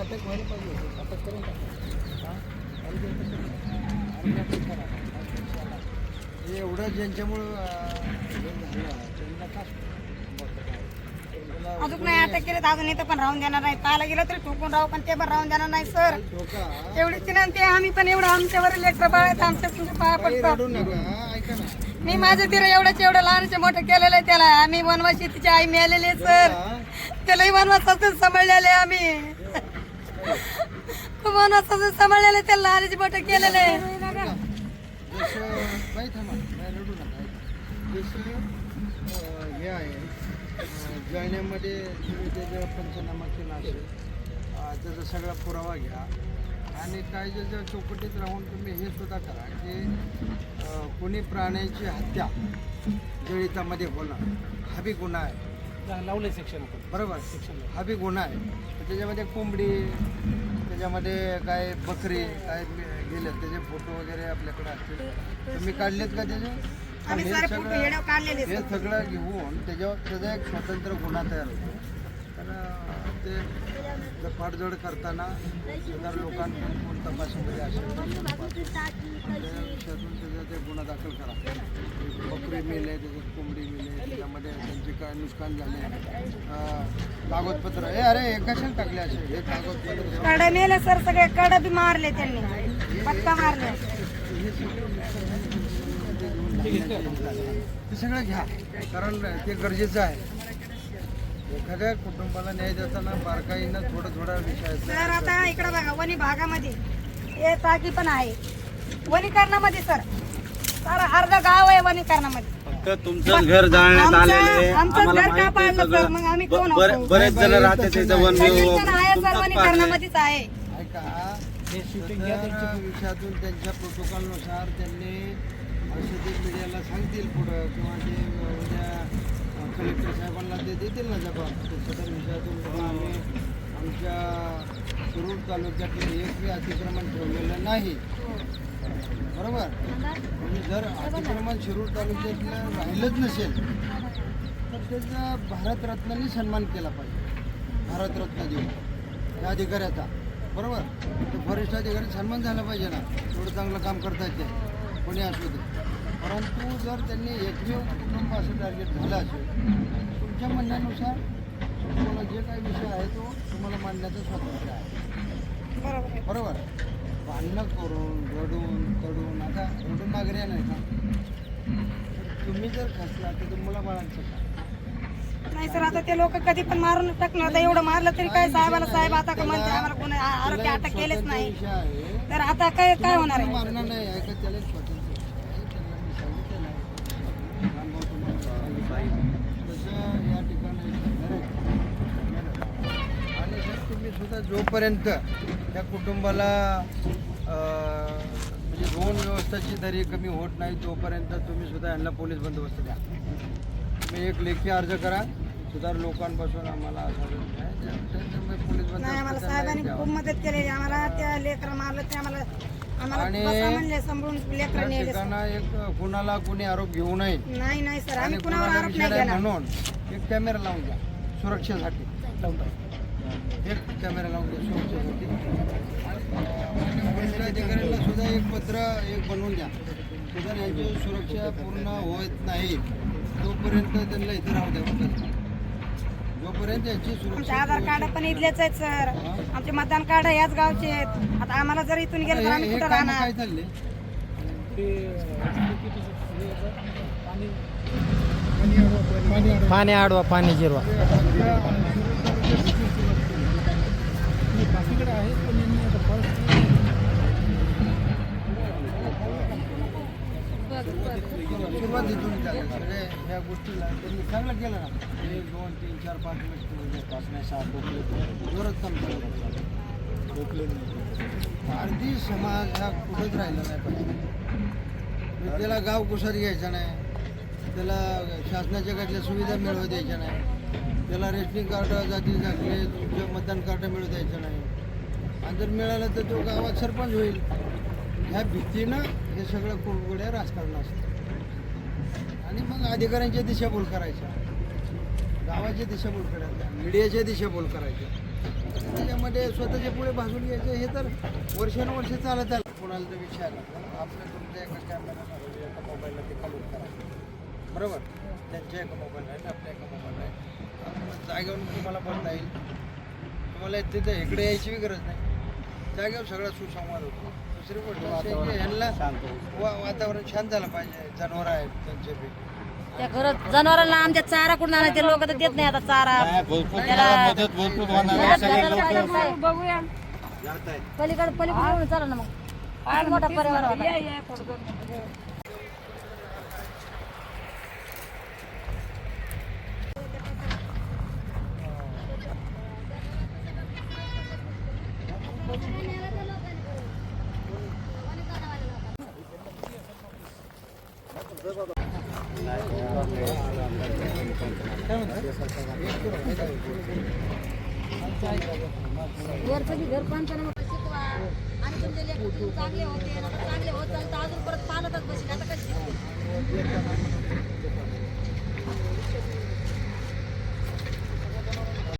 अटक व्हायला पाहिजे अटक करून हा? ते एवढं ज्यांच्यामुळं अजून नाही अटक केले तर अजून इथं पण राहून देणार नाही. पाहायला गेलं तरी ठोकून राहू पण ते पण राहून देणार नाही सर. एवढीच विनंती आहे आम्ही पण एवढं आमच्यावर लेकर बाळ आहेत आमच्या तुमच्या पाया काही पडतो रडू नका ऐका ना. मी माझं तिला एवढंच एवढं लहानचे मोठं केलेलं आहे त्याला. आम्ही वनवासी तिची आई मिळालेली आहे सर? त्यालाही वनवासातून सांभाळलेले आहे आम्ही वनवासातून सांभाळलेले आहे, त्याला लहानचे मोठं केलेलं. आहे जसं थांबा नाही रडू नका जशी हे आहे अं, जळण्यामध्ये तुम्ही जेव्हा पंचनामा केला असेल त्याचा सगळा पुरावा घ्या. आणि काय जे जेव्हा चौकटीत राहून तुम्ही हे सुद्धा करा की कुणी कोणी प्राण्याची हत्या जळितामध्ये होणं हा बी गुन्हा आहे. लावले सेक्शन बरोबर. हा बी गुन्हा आहे. तर त्याच्यामध्ये कोंबडी त्याच्यामध्ये काय बकरी काय गेले त्याचे फोटो वगैरे आपल्याकडे असतील. तुम्ही काढलेत का त्याचे? आम्ही हे सारे फोटो सगळं हे सर. सगळं घेऊन त्याच्यावर त्याचा एक स्वतंत्र गुन्हा तयार होतो. तर ते पाठजोड करताना इतर लोकांकडून तपासामध्ये असेल विषयातून त्याचा ते गुन्हा दाखल करा. बकरी मेले त्याच्यात कोंबडी मेले त्याच्यामध्ये त्यांचे काय नुकसान झाले? कागदपत्र. हे अरे हे कशाला टाकले असे? हे कागदपत्र. कडे नेले सर सगळे कडे बी मारले त्यांनी. पक्का मारले. ते सगळं घ्या कारण ते गरजेचं आहे. एखाद्या कुटुंबाला न्याय देताना बारकाईनं थोडं थोडा विषय सर आता इकडे बघा वनी भागामध्ये. हे टाकी पण आहे. वनीकरणामध्ये सर. सारा अर्ध गाव आहे वनीकरणामध्ये फक्त तुमचं घर जाळण्यात आमचं- आलेलं आहे. आमचं आम्हाला घर का माहिती आहे पाडलं सर? सगळं. मग आम्ही ब- कोण बरे- आहोत? बरेच जण राहते तिथं वन सगळीजण आहे सर तुमचंच पाडलंय. वनीकरणामध्येच आहे. ऐका हे. शूटिंग घ्या तर विषयातून त्यांच्या प्रोटोकॉलनुसार त्यांनी ते मीडियाला सांगतील पुढं किंवा ते उद्या कलेक्टर साहेबांना ते देतील ना जबाब. ते सदर विषयातून बाबा आम्ही आमच्या शिरूर तालुक्यातलं एक बी अतिक्रमण ठेवलेलं नाही. बरोबर? म्हणजे जर अतिक्रमण शिरूर तालुक्यातलं राहिलंच नसेल तर त्याचा भारतरत्नाने सन्मान केला पाहिजे. भारतरत्न देऊन. त्या अधिकाऱ्याचा. बरोबर? तर वरिष्ठ अधिकारी सन्मान झाला पाहिजे ना. एवढं चांगलं काम करता येते कोणी असू दे. परंतु जर त्यांनी एकमेव कुटुंब असं टार्गेट झालं असेल तुमच्या म्हणण्यानुसार तुम्हाला जे काही विषय आहे तो तुम्हाला मांडण्याचं स्वातंत्र्य आहे. बरोबर आहे. बरोबर? भांडणं करून रडून तडून आता रडून नागरिक नाही का तर तुम्ही जर खसला तर तुम्हाला बाळांचं काय नाही सर आता ते लोक कधी पण मारून टाकणार आता एवढं मारलं तरी काय साहेबाला साहेब आता का म्हणते आम्हाला कोणी आ- आरोग्य अटक केलेच नाही विषय आहे तर आता काय काय होणार आहे मारणार नाही आहे का त्याला एक स्वातंत्र्य आहे. त्यांना मी सांगितलेलं आहे. अनुभव तुम्हाला सांगितला. तसं या ठिकाणी एक घर आहे. आणि सर तुम्ही सुद्धा जोपर्यंत त्या कुटुंबाला अं, म्हणजे दोन व्यवस्थाची दरी कमी होत नाही तोपर्यंत तुम्ही सुद्धा यांना पोलीस बंदोबस्त द्या. तुम्ही एक लेखी अर्ज करा सुधार लोकांपासून आम्हाला असं पोलीस नाही आम्हाला बंदोबस्त. खूप मदत केली. आम्हाला त्या लेकर मारलं ते आम्हाला आम्हाला आणि- एक कुणाला कुणी आरोप घेऊ नये. नाही नाही सर. आम्ही कुणावर कुणाला आरोप नाही म्हणून एक कॅमेरा लावून द्या सुरक्षेसाठी. कॅमेरा लावून अधिकाऱ्यांना सुद्धा एक पत्र एक बनवून द्या. सुद्धा यांची सुरक्षा पूर्ण होत नाही. तोपर्यंत त्यांना इथे राहू द्या फक्त. जोपर्यंत यांची सुरक्षा आधार कार्ड पण इथलेच आहेत सर. आमचे मतदान कार्ड याच गावचे आहेत. आता आम्हाला जर इथून गेलं तर आम्ही कुठं राहणार? काय चालले पाणी आडवा पाणी जिरवा. सुरुवातीतून झालं सगळे ह्या गोष्टीला त्यांनी चांगलं केलं ना. एक दोन तीन चार पाच मिनिट पाच नाही सात डोकले जोरात काम डोकले भारतीय समाज हा कुठंच राहिला नाही पाहिजे. म्हणजे त्याला गाव कुसार घ्यायचा नाही. त्याला शासनाच्या कडल्या सुविधा मिळवू द्यायच्या नाही. त्याला रेशनिंग कार्ड जाती दाखले तुमचं मतदान कार्ड मिळू द्यायचं नाही. आणि जर मिळालं तर तो गावात सरपंच होईल. ह्या भीतीनं हे सगळं कुरगुड्या राजकारण असतं. आणि मग अधिकाऱ्यांच्या दिशाभूल करायच्या. गावाच्या दिशाभूल करायच्या. मीडियाच्या दिशाभूल करायच्या. त्याच्यामध्ये स्वतःच्या पुढे भाजून घ्यायचं हे तर वर्षानुवर्ष चालत आलं. कोणाला तर विचारलं आपल्या तुमच्या एका कॅमेरा एका मोबाईलला ते काढून करायचं बरोबर? त्यांच्या एका मोबाईल आहे आपल्या एका मोबाईल आहे जागेवरून तुम्हाला बोलता येईल. तुम्हाला तिथं इकडे यायची गरज नाही. जागेवर सगळा सुसंवाद होतो. दुसरी गोष्ट अशी आहे की ह्यांना वा वातावरण शांत झालं पाहिजे. जनावर आहेत त्यांचे बी. त्या घरात जनावरांना आमच्या चारा कुठून आणायचं? ते लोक तर देत नाही आता चारा. त्याला मदत करायला पाहिजे. बघूया. पलीकडे पलीकडे येऊन चाला ना मग. मोठा परिवार होता. वर्षाची घर पंचायत आणि तुमचे लेखक चांगले होते चांगले होत चालतं. अजून परत पाहतच बसले आता कशी?